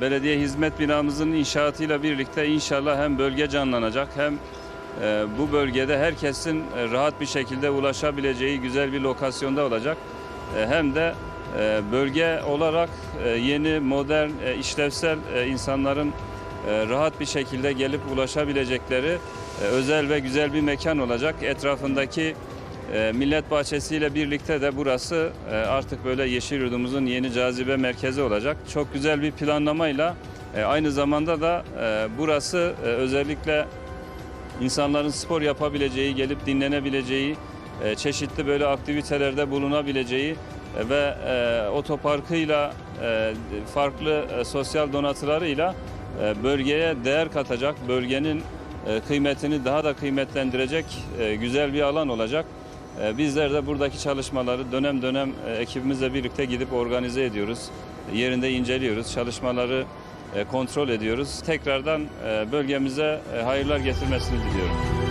belediye hizmet binamızın inşaatıyla birlikte inşallah hem bölge canlanacak hem e, bu bölgede herkesin e, rahat bir şekilde ulaşabileceği güzel bir lokasyonda olacak. E, hem de bölge olarak yeni, modern, işlevsel insanların rahat bir şekilde gelip ulaşabilecekleri özel ve güzel bir mekan olacak. Etrafındaki e, Millet Bahçesi ile birlikte de burası e, artık böyle Yeşilyurt'umuzun yeni cazibe merkezi olacak. Çok güzel bir planlamayla e, aynı zamanda da e, burası özellikle insanların spor yapabileceği, gelip dinlenebileceği, çeşitli böyle aktivitelerde bulunabileceği ve e, otoparkıyla farklı sosyal donatılarıyla e, bölgeye değer katacak, bölgenin kıymetini daha da kıymetlendirecek güzel bir alan olacak. E, Bizler de buradaki çalışmaları dönem dönem e, ekibimizle birlikte gidip organize ediyoruz. Yerinde inceliyoruz, çalışmaları e, kontrol ediyoruz. Tekrardan e, bölgemize hayırlar getirmesini diliyorum.